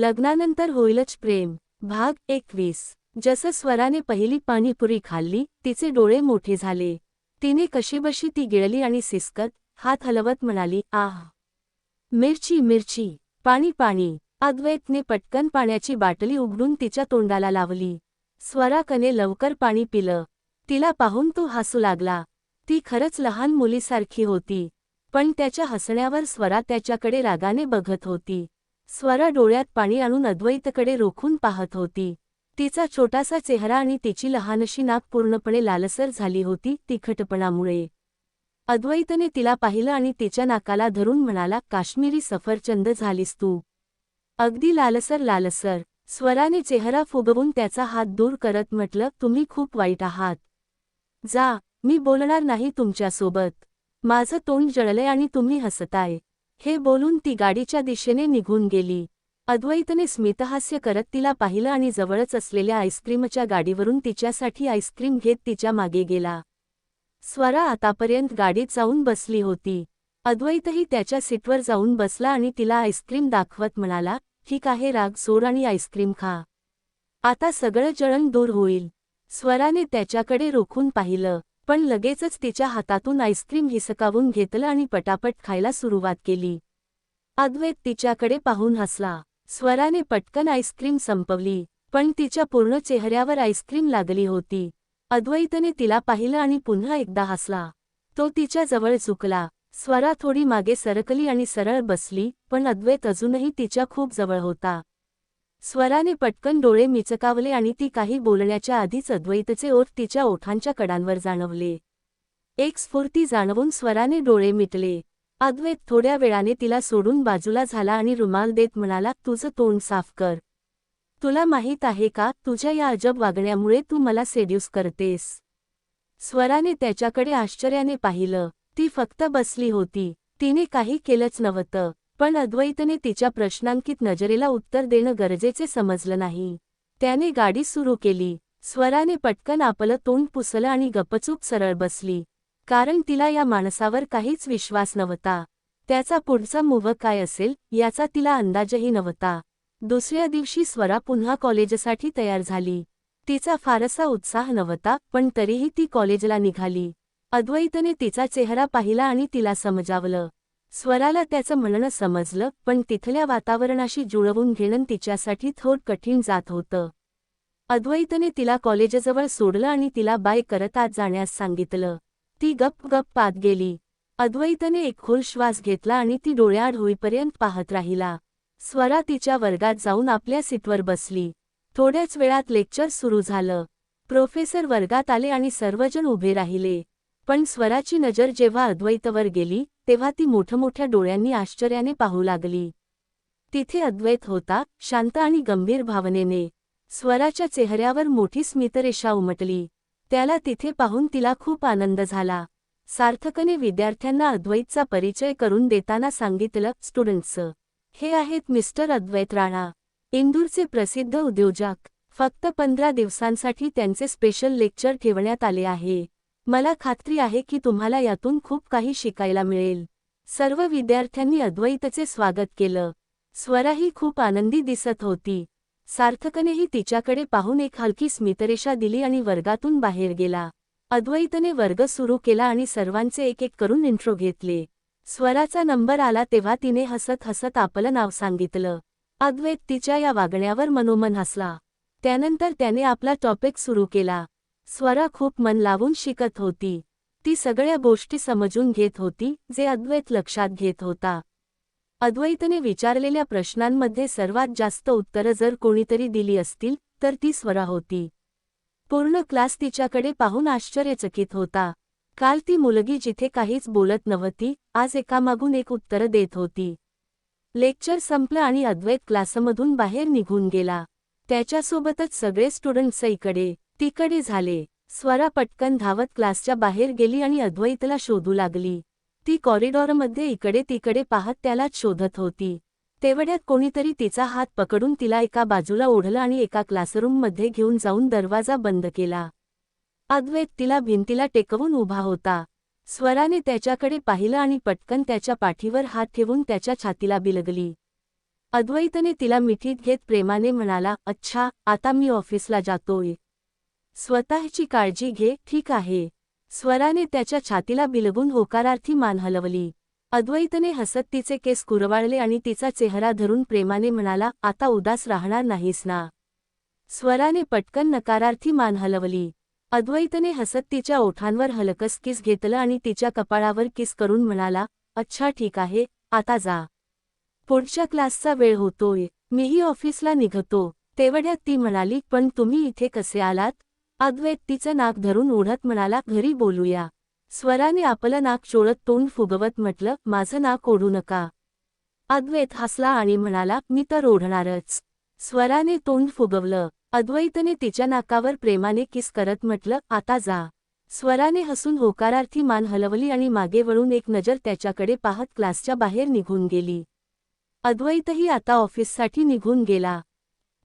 लग्नानंतर होईलच प्रेम. भाग एकवीस. जसं स्वराने पहिली पाणीपुरी खाल्ली तिचे डोळे मोठे झाले. तिने कशीबशी ती गिळली आणि सिसकत हात हलवत म्हणाली आह! मिरची मिरची. पाणी पाणी. अद्वैतने पटकन पाण्याची बाटली उघडून तिच्या तोंडाला लावली. स्वराकने लवकर पाणी पिलं. तिला पाहून तो हसू लागला. ती खरंच लहान मुलीसारखी होती पण त्याच्या हसण्यावर स्वरा त्याच्याकडे रागाने बघत होती. स्वरा डोळ्यात पाणी आणून अद्वैतकडे रोखून पाहत होती. तिचा छोटासा चेहरा आणि तिची लहानशी नाक पूर्णपणे लालसर झाली होती तिखटपणामुळे. अद्वैतने तिला पाहिलं आणि तिच्या नाकाला धरून म्हणाला काश्मीरी सफरचंद झालीस तू. अगदी लालसर लालसर. स्वराने चेहरा फुगवून त्याचा हात दूर करत म्हटलं तुम्ही खूप वाईट आहात. जा मी बोलणार नाही तुमच्यासोबत. माझं तोंड जळलंय आणि तुम्ही हसताय. हे बोलून ती गाडीच्या दिशेने निघून गेली. अद्वैतने स्मितहास्य करत तिला पाहिलं आणि जवळच असलेल्या आईस्क्रीमच्या गाडीवरून तिच्यासाठी आईस्क्रीम घेत तिच्यामागे गेला. स्वरा आतापर्यंत गाडीत जाऊन बसली होती. अद्वैतही त्याच्या सीटवर जाऊन बसला आणि तिला आईस्क्रीम दाखवत म्हणाला ठीक आहे राग सोड आणि आईस्क्रीम खा. आता सगळं जळण दूर होईल. स्वराने त्याच्याकडे रोखून पाहिलं. पण लगेचच तिच्या हातातून आईस्क्रीम हिसकावून घेतलं आणि पटापट खायला सुरुवात केली. अद्वैत तिच्याकडे पाहून हसला. स्वराने पटकन आईस्क्रीम संपवली पण तिच्या पूर्ण चेहऱ्यावर आईस्क्रीम लागली होती. अद्वैतने तिला पाहिलं आणि पुन्हा एकदा हसला. तो तिच्या जवळ झुकला स्वरा थोडी मागे सरकली आणि सरळ बसली पण अद्वैत अजूनही तिच्या खूप जवळ होता. स्वराने पटकन डोळे मिचकावले आणि ती काही बोलण्याच्या आधीच अद्वैतचे ओठ तिच्या ओठांच्या कडांवर जाणवले. एक स्फूर्ती जाणवून स्वराने डोळे मिटले. अद्वैत थोड्या वेळाने तिला सोडून बाजूला झाला आणि रुमाल देत म्हणाला तुझं तोंड साफ कर. तुला माहीत आहे का तुझ्या या अजब वागण्यामुळे तू मला सेड्यूस करतेस. स्वराने त्याच्याकडे आश्चर्याने पाहिलं. ती फक्त बसली होती. तिने काही केलंच नव्हतं. पण अद्वैतने तिच्या प्रश्नांकित नजरेला उत्तर देणं गरजेचे समजलं नाही. त्याने गाडी सुरू केली. स्वराने पटकन आपलं तोंड पुसलं आणि गपचूप सरळ बसली. कारण तिला या माणसावर काहीच विश्वास नव्हता. त्याचा पुढचा मुव काय असेल याचा तिला अंदाजही नव्हता. दुसऱ्या दिवशी स्वरा पुन्हा कॉलेजसाठी तयार झाली. तिचा फारसा उत्साह नव्हता पण तरीही ती कॉलेजला निघाली. अद्वैतने तिचा चेहरा पाहिला आणि तिला समजावलं. स्वराला त्याचं म्हणणं समजलं पण तिथल्या वातावरणाशी जुळवून घेणं तिच्यासाठी थोड कठीण जात होतं. अद्वैतने तिला कॉलेजजवळ सोडलं आणि तिला बाय करत आत जाण्यास सांगितलं. ती गप गप पात गेली. अद्वैतने एक खोल श्वास घेतला आणि ती डोळ्याआड होईपर्यंत पाहत राहिला. स्वरा तिच्या वर्गात जाऊन आपल्या सीटवर बसली. थोड्याच वेळात लेक्चर सुरू झालं. प्रोफेसर वर्गात आले आणि सर्वजण उभे राहिले. पण स्वराची नजर जेव्हा अद्वैतवर गेली तेव्हा ती मोठमोठ्या डोळ्यांनी आश्चर्याने पाहू लागली. तिथे अद्वैत होता शांत आणि गंभीर भावनेने. स्वराच्या चेहऱ्यावर मोठी स्मितरेषा उमटली. त्याला तिथे पाहून तिला खूप आनंद झाला. सार्थकने विद्यार्थ्यांना अद्वैतचा परिचय करून देताना सांगितलं स्टुडंट्सचं हे आहेत मिस्टर अद्वैत राणा. इंदूरचे प्रसिद्ध उद्योजक. फक्त पंधरा दिवसांसाठी त्यांचे स्पेशल लेक्चर ठेवण्यात आले आहे. मला खात्री आहे की तुम्हाला यातून खूप काही शिकायला मिळेल. सर्व विद्यार्थ्यांनी अद्वैतचे स्वागत केलं. स्वराही खूप आनंदी दिसत होती. सार्थकनेही तिच्याकडे पाहून एक हलकी स्मितरेषा दिली आणि वर्गातून बाहेर गेला. अद्वैतने वर्ग सुरू केला आणि सर्वांचे एक एक करून इंट्रो घेतले. स्वराचा नंबर आला तेव्हा तिने हसत हसत आपलं नाव सांगितलं. अद्वैत तिच्या या वागण्यावर मनोमन हसला. त्यानंतर त्याने आपला टॉपिक सुरू केला. स्वरा खूप मन लावून शिकत होती. ती सगळ्या गोष्टी समजून घेत होती जे अद्वैत लक्षात घेत होता. अद्वैतने विचारलेल्या प्रश्नांमध्ये सर्वात जास्त उत्तरं जर कोणीतरी दिली असतील तर ती स्वरा होती. पूर्ण क्लास तिच्याकडे पाहून आश्चर्यचकित होता. काल ती मुलगी जिथे काहीच बोलत नव्हती आज एकामागून एक उत्तरं देत होती. लेक्चर संपलं आणि अद्वैत क्लासमधून बाहेर निघून गेला. त्याच्यासोबतच सगळे स्टुडंट्स इकडे तिकडे झाले. स्वरा पटकन धावत क्लासच्या बाहेर गेली आणि अद्वैतला शोधू लागली. ती कॉरिडॉरमध्ये इकडे तिकडे पाहत त्यालाच शोधत होती. तेवढ्यात कोणीतरी तिचा हात पकडून तिला एका बाजूला ओढलं आणि एका क्लासरूममध्ये घेऊन जाऊन दरवाजा बंद केला. अद्वैत तिला भिंतीला टेकवून उभा होता. स्वराने त्याच्याकडे पाहिलं आणि पटकन त्याच्या पाठीवर हात ठेवून त्याच्या छातीला बिलगली. अद्वैतने तिला मिठीत घेत प्रेमाने म्हणाला अच्छा आता मी ऑफिसला जातोय. स्वतःची काळजी घे ठीक आहे. स्वराने त्याच्या छातीला बिलगून होकारार्थी मान हलवली. अद्वैतने हसत तिचे केस कुरवाळले आणि तिचा चेहरा धरून प्रेमाने म्हणाला आता उदास राहणार नाहीस ना. स्वराने पटकन नकारार्थी मान हलवली. अद्वैतने हसत तिच्या ओठांवर हलकस किस घेतलं आणि तिच्या कपाळावर किस करून म्हणाला अच्छा ठीक आहे आता जा. पुढच्या क्लासचा वेळ होतोय. मीही ऑफिसला निघतो. तेवढ्यात ती म्हणाली पण तुम्ही इथे कसे आलात? अद्वैत तिचं नाक धरून ओढत म्हणाला घरी बोलूया. स्वराने आपलं नाक चोळत तोंड फुगवत म्हटलं माझं नाक ओढू नका. अद्वैत हसला आणि म्हणाला मी तर ओढणारच. स्वराने तोंड फुगवलं. अद्वैतने तिच्या नाकावर प्रेमाने किस करत म्हटलं आता जा. स्वराने हसून होकारार्थी मान हलवली आणि मागे वळून एक नजर त्याच्याकडे पाहत क्लासच्या बाहेर निघून गेली. अद्वैतही आता ऑफिससाठी निघून गेला.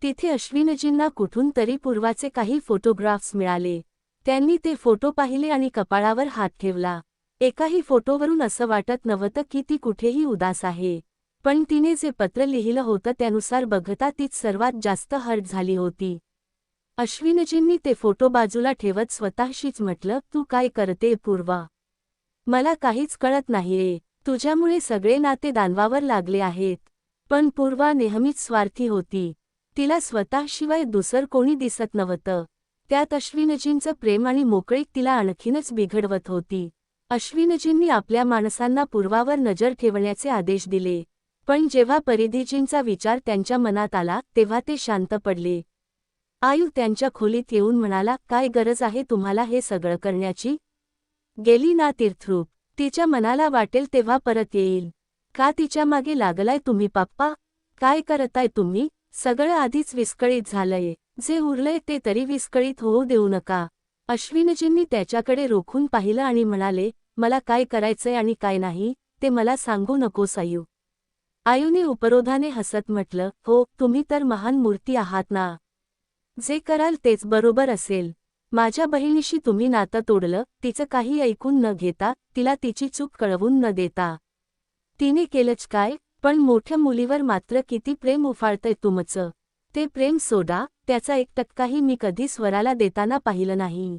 तिथे अश्विनजींना कुठून तरी पूर्वाचे काही फोटोग्राफ्स मिळाले. त्यांनी ते फोटो पाहिले आणि कपाळावर हात ठेवला. एकाही फोटोवरून असं वाटत नव्हतं की ती कुठेही उदास आहे. पण तिने जे पत्र लिहिलं होतं त्यानुसार बघता तीच सर्वात जास्त हर्ट झाली होती. अश्विनजींनी ते फोटो बाजूला ठेवत स्वतःशीच म्हटलं तू काय करते पूर्वा? मला काहीच कळत नाहीये. तुझ्यामुळे सगळे नाते दानवावर लागले आहेत. पण पूर्वा नेहमीच स्वार्थी होती. तिला स्वतःशिवाय दुसर कोणी दिसत नव्हतं. त्यात अश्विनजींचं प्रेम आणि मोकळीक तिला आणखीनच बिघडवत होती. अश्विनजींनी आपल्या माणसांना पूर्वावर नजर ठेवण्याचे आदेश दिले. पण जेव्हा परिधीजींचा विचार त्यांच्या मनात आला तेव्हा ते शांत पडले. आयु त्यांच्या खोलीत येऊन म्हणाला काय गरज आहे तुम्हाला हे सगळं करण्याची? गेली ना तीर्थरूप. तिच्या मनाला वाटेल तेव्हा परत येईल. का तिच्यामागे लागलाय तुम्ही पप्पा? काय करताय तुम्ही? सगळं आधीच विस्कळीत झालंय. जे उरलंय ते तरी विस्कळीत होऊ देऊ नका. अश्विनजींनी त्याच्याकडे रोखून पाहिलं आणि म्हणाले मला काय करायचंय आणि काय नाही ते मला सांगू नकोस आयू आयूने उपरोधाने हसत म्हटलं हो तुम्ही तर महान मूर्ती आहात ना. जे कराल तेच बरोबर असेल. माझ्या बहिणीशी तुम्ही नातं तोडलं तिचं काही ऐकून न घेता तिला तिची चूक कळवून न देता. तिने केलंच काय? पण मोठ्या मुलीवर मात्र किती प्रेम उफाळतंय तुमचं. ते प्रेम सोडा त्याचा एक टक्काही मी कधी स्वराला देताना पाहिलं नाही.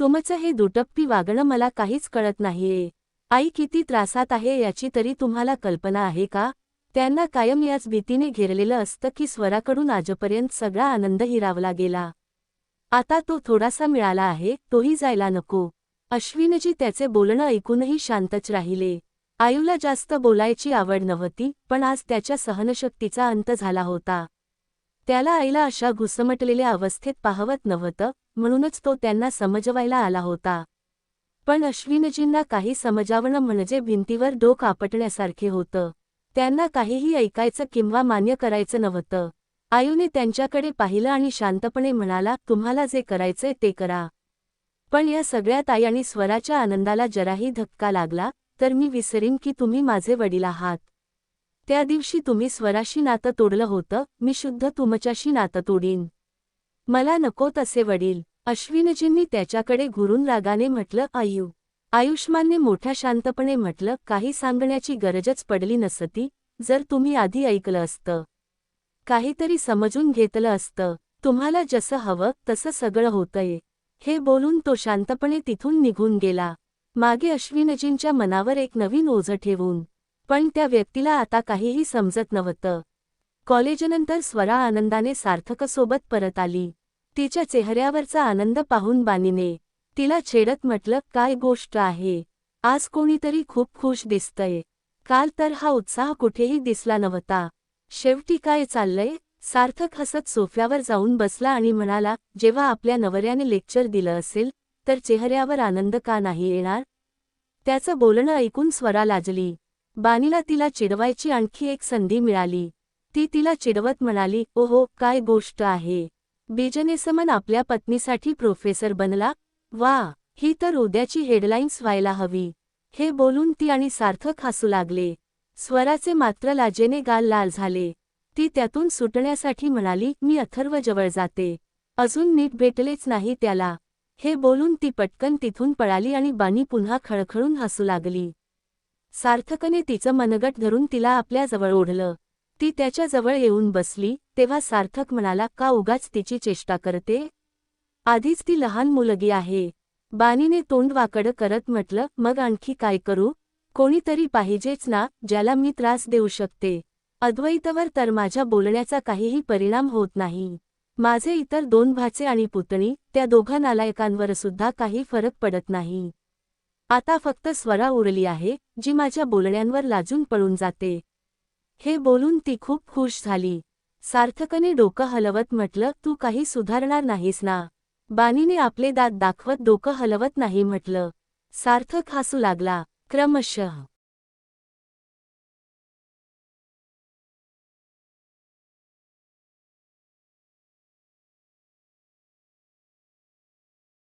तुमचं हे दुटप्पी वागणं मला काहीच कळत नाहीये. आई किती त्रासात आहे याची तरी तुम्हाला कल्पना आहे का? त्यांना कायम याच भीतीने घेरलेलं असतं की स्वराकडून आजपर्यंत सगळा आनंद हिरावला गेला. आता तो थोडासा मिळाला आहे तोही जायला नको. अश्विनजी त्याचे बोलणं ऐकूनही शांतच राहिले. आयूला जास्त बोलायची आवड नव्हती पण आज त्याच्या सहनशक्तीचा अंत झाला होता. त्याला आईला अशा घुसमटलेल्या अवस्थेत पाहवत नव्हतं म्हणूनच तो त्यांना समजवायला आला होता. पण अश्विनजींना काही समजावणं म्हणजे भिंतीवर डोक आपटण्यासारखे होतं. त्यांना काहीही ऐकायचं किंवा मान्य करायचं नव्हतं. आयूने त्यांच्याकडे पाहिलं आणि शांतपणे म्हणाला तुम्हाला जे करायचंय ते करा. पण या सगळ्यात आई आणि स्वराच्या आनंदाला जराही धक्का लागला तर मी विसरीन की तुम्ही माझे वडील आहात. त्या दिवशी तुम्ही स्वराशी नातं तोडलं होतं मी शुद्ध तुमच्याशी नातं तोडीन. मला नको तसे वडील अश्विनजींनी त्याच्याकडे घुरून रागाने म्हटलं आयु आयुष्मानने मोठ्या शांतपणे म्हटलं काही सांगण्याची गरजच पडली नसती जर तुम्ही आधी ऐकलं असतं. काहीतरी समजून घेतलं असतं. तुम्हाला जसं हवं तसं सगळं होतंय. हे बोलून तो शांतपणे तिथून निघून गेला. मागे अश्विनजींच्या मनावर एक नवीन ओझं ठेवून पण त्या व्यक्तीला आता काहीही समजत नव्हतं. कॉलेजनंतर स्वरा आनंदाने सार्थकसोबत परत आली. तिच्या चेहऱ्यावरचा आनंद पाहून बानीने तिला छेडत म्हटलं काय गोष्ट आहे? आज कोणीतरी खूप खुश दिसतंय. काल तर हा उत्साह कुठेही दिसला नव्हता. शेवटी काय चाललंय? सार्थक हसत सोफ्यावर जाऊन बसला आणि म्हणाला जेव्हा आपल्या नवऱ्याने लेक्चर दिलं असेल तर चेहऱ्यावर आनंद का नाही येणार? त्याचं बोलणं ऐकून स्वरा लाजली. बानीला तिला चिडवायची आणखी एक संधी मिळाली. ती तिला चिडवत म्हणाली ओहो काय गोष्ट आहे. बिजनेसमन आपल्या पत्नीसाठी प्रोफेसर बनला? वा ही तर उद्याची हेडलाईन्स व्हायला हवी. हे बोलून ती आणि सार्थक हसू लागले. स्वराचे मात्र लाजेने गाल लाल झाले. ती त्यातून सुटण्यासाठी म्हणाली मी अथर्वजवळ जाते. अजून नीट भेटलेच नाही त्याला. हे बोलून ती पटकन तिथून पळाली आणि बानी पुन्हा खळखळून हसू लागली. सार्थकने तिचं मनगट धरून तिला आपल्याजवळ ओढलं. ती त्याच्याजवळ येऊन बसली तेव्हा सार्थक म्हणाला का उगाच तिची चेष्टा करते? आधीच ती लहान मुलगी आहे. बानीने तोंड वाकडं करत म्हटलं मग आणखी काय करू? कोणीतरी पाहिजेच ना ज्याला मी त्रास देऊ शकते. अद्वैतवर तर माझ्या बोलण्याचा काहीही परिणाम होत नाही. माझे इतर दोन भाचे आणि पुतणी त्या दोघा नालायकांवर सुद्धा काही फरक पडत नाही. आता फक्त स्वरा उरली आहे जी माझ्या बोलण्यांवर लाजून पळून जाते. हे बोलून ती खूप खुश झाली. सार्थकने डोकं हलवत म्हटलं तू काही सुधारणार नाहीस ना. बानीने आपले दात दाखवत डोकं हलवत नाही म्हटलं. सार्थक हसू लागला. क्रमशः